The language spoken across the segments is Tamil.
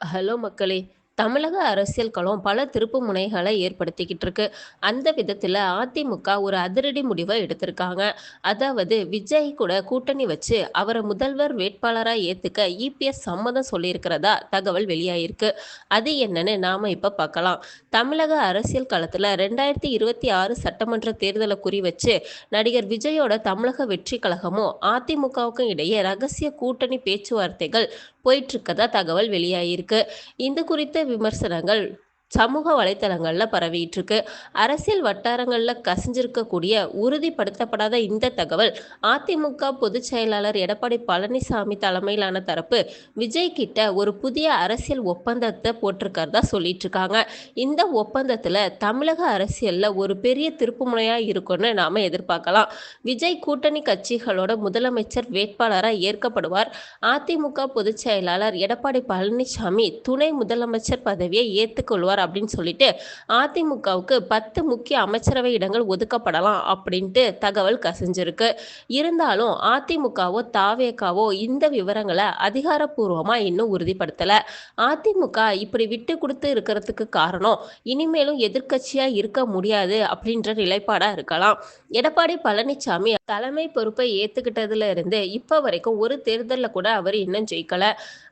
ஹலோ மக்களே! தமிழக அரசியல் களம் பல திருப்பு முனைகளை ஏற்படுத்திக்கிட்டு இருக்கு. அந்த விதத்தில் அதிமுக ஒரு அதிரடி முடிவை எடுத்திருக்காங்க. அதாவது விஜய் கூட கூட்டணி வச்சு அவரை முதல்வர் வேட்பாளரா ஏத்துக்க இபிஎஸ் சம்மதம் சொல்லியிருக்கிறதா தகவல் வெளியாயிருக்கு. அது என்னன்னு நாம இப்ப பார்க்கலாம். தமிழக அரசியல் களத்தில் ரெண்டாயிரத்தி இருபத்தி ஆறு சட்டமன்ற தேர்தலை குறி வச்சு நடிகர் விஜயோட தமிழக வெற்றி கழகமும், அதிமுகவுக்கும் இடையே ரகசிய கூட்டணி பேச்சுவார்த்தைகள் போயிட்டுருக்கதா தகவல் வெளியாகியிருக்கு. இது குறித்த விமர்சனங்கள் சமூக வலைத்தளங்களில் பரவிட்டுருக்கு. அரசியல் வட்டாரங்களில் கசிஞ்சிருக்கக்கூடிய உறுதிப்படுத்தப்படாத இந்த தகவல் அதிமுக பொதுச் செயலாளர் எடப்பாடி பழனிசாமி தலைமையிலான தரப்பு விஜய் கிட்ட ஒரு புதிய அரசியல் ஒப்பந்தத்தை போட்டிருக்கிறதா சொல்லிட்டுருக்காங்க. இந்த ஒப்பந்தத்தில் தமிழக அரசியலில் ஒரு பெரிய திருப்புமுனையாக இருக்கும்னு நாம எதிர்பார்க்கலாம். விஜய் கூட்டணி கட்சிகளோட முதலமைச்சர் வேட்பாளராக ஏற்கப்படுவார். அதிமுக பொதுச் செயலாளர் எடப்பாடி பழனிசாமி துணை முதலமைச்சர் பதவியை ஏற்றுக்கொள்வார் அப்படின்னு சொல்லிட்டு அதிமுகவுக்கு பத்து முக்கிய அமைச்சரவை இடங்கள் ஒதுக்கப்படலாம் அப்படின்ட்டு தகவல் கசிஞ்சிருக்கு. இருந்தாலும் அதிமுகவோ, தாவேக்காவோ இந்த விவரங்களை அதிகாரப்பூர்வமா இன்னும் உறுதிப்படுத்தல. அதிமுக இப்படி விட்டு கொடுத்து இருக்கிறதுக்கு காரணம் இனிமேலும் எதிர்கட்சியா இருக்க முடியாது அப்படின்ற நிலைப்பாடா இருக்கலாம். எடப்பாடி பழனிசாமி தலைமை பொறுப்பை ஏத்துக்கிட்டதுல இருந்து இப்ப வரைக்கும் ஒரு தேர்தல்ல கூட அவர் இன்னும் ஜெயிக்கல.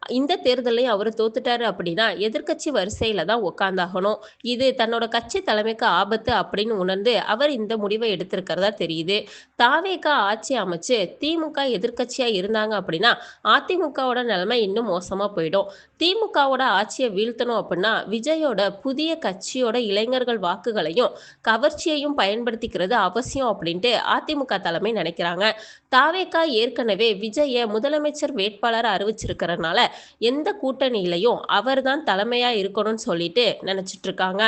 இந்த தேர்தலையும் அவர் தோத்துட்டாரு அப்படின்னா எதிர்க்கட்சி வரிசையில தான் இருந்தாகணும் இது தன்னோட கட்சி தலைமைக்கு ஆபத்து அப்படின்னு உணர்ந்து அவர் இந்த முடிவை எடுத்திருக்கிறதா தெரியுது. தாவேகா ஆட்சி அமைச்சு திமுக எதிர்கட்சியா இருந்தாங்க அப்படின்னா அதிமுகவோட நிலைமை இன்னும் மோசமா போயிடும். திமுகவோட ஆட்சியை வீழ்த்தணும் அப்படின்னா விஜயோட புதிய கட்சியோட இளைஞர்கள் வாக்குகளையும், கவர்ச்சியையும் பயன்படுத்திக்கிறது அவசியம் அப்படின்ட்டு அதிமுக தலைமை நினைக்கிறாங்க. தாவேக்கா ஏற்கனவே விஜய முதலமைச்சர் வேட்பாளர் அறிவிச்சிருக்கிறனால எந்த கூட்டணியிலையும் அவர் தான் தலைமையா இருக்கணும்னு சொல்லிட்டு நினைச்சிட்டு இருக்காங்க.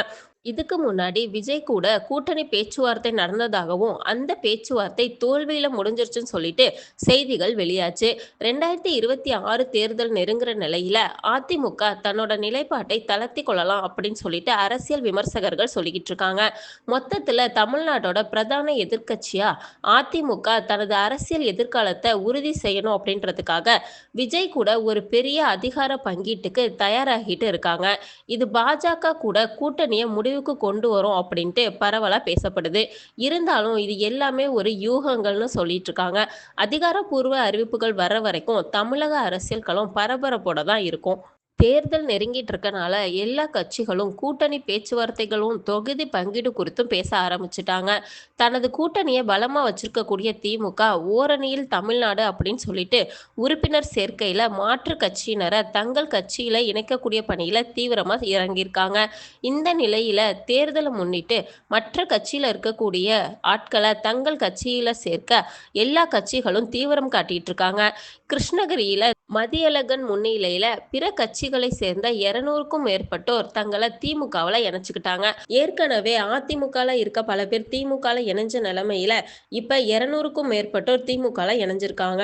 இதுக்கு முன்னாடி விஜய் கூட கூட்டணி பேச்சுவார்த்தை நடந்ததாகவும், அந்த பேச்சுவார்த்தை தோல்வியில முடிஞ்சிருச்சுன்னு சொல்லிட்டு செய்திகள் வெளியாச்சு. 2026 தேர்தல் நெருங்குற நிலையில அதிமுக தன்னோட நிலைப்பாட்டை தளர்த்தி கொள்ளலாம் அப்படின்னு சொல்லிட்டு அரசியல் விமர்சகர்கள் சொல்லிக்கிட்டு இருக்காங்க. மொத்தத்துல தமிழ்நாட்டோட பிரதான எதிர்கட்சியா அதிமுக தனது அரசியல் எதிர்காலத்தை உறுதி செய்யணும் அப்படின்றதுக்காக விஜய் கூட ஒரு பெரிய அதிகார பங்கீட்டுக்கு தயாராகிட்டு இருக்காங்க. இது பாஜக கூட கூட்டணியை முடி முடிவுக்கு கொண்டு வரும் அப்படின்ட்டு பரவலாக பேசப்படுது. இருந்தாலும் இது எல்லாமே ஒரு யூகங்கள்னு சொல்லிட்டு இருக்காங்க. அதிகாரப்பூர்வ அறிவிப்புகள் வர்ற வரைக்கும் தமிழக அரசியல் களம் பரபரப்போட தான் இருக்கும். தேர்தல் நெருங்கிட்டு இருக்கனால எல்லா கட்சிகளும் கூட்டணி பேச்சுவார்த்தைகளும், தொகுதி பங்கீடு குறித்தும் பேச ஆரம்பிச்சிட்டாங்க தனது கூட்டணியை பலமா வச்சிருக்கக்கூடிய திமுக ஓரணியில் தமிழ்நாடு அப்படின்னு சொல்லிட்டு உறுப்பினர் சேர்க்கையில மாற்று கட்சியினரை தங்கள் கட்சியில இணைக்கக்கூடிய பணியில தீவிரமா இறங்கியிருக்காங்க. இந்த நிலையில தேர்தலை முன்னிட்டு மற்ற கட்சியில இருக்கக்கூடிய ஆட்களை தங்கள் கட்சியில சேர்க்க எல்லா கட்சிகளும் தீவிரம் காட்டிட்டு இருக்காங்க. கிருஷ்ணகிரியில மதியழகன் முன்னிலையில பிற கட்சி கட்சிகளை சேர்ந்த 200க்கும் மேற்பட்டோர் தங்களை திமுகவில் இணைச்சுக்கிட்டாங்க. ஏற்கனவே அதிமுகல இருக்க பல பேர் திமுகல இணைஞ்ச நிலைமையில இப்ப 200க்கும் மேற்பட்டோர் திமுகல இணைஞ்சிருக்காங்க.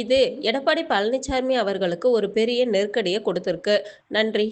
இது எடப்பாடி பழனிசாமி அவர்களுக்கு ஒரு பெரிய நெருக்கடியை கொடுத்திருக்கு. நன்றி.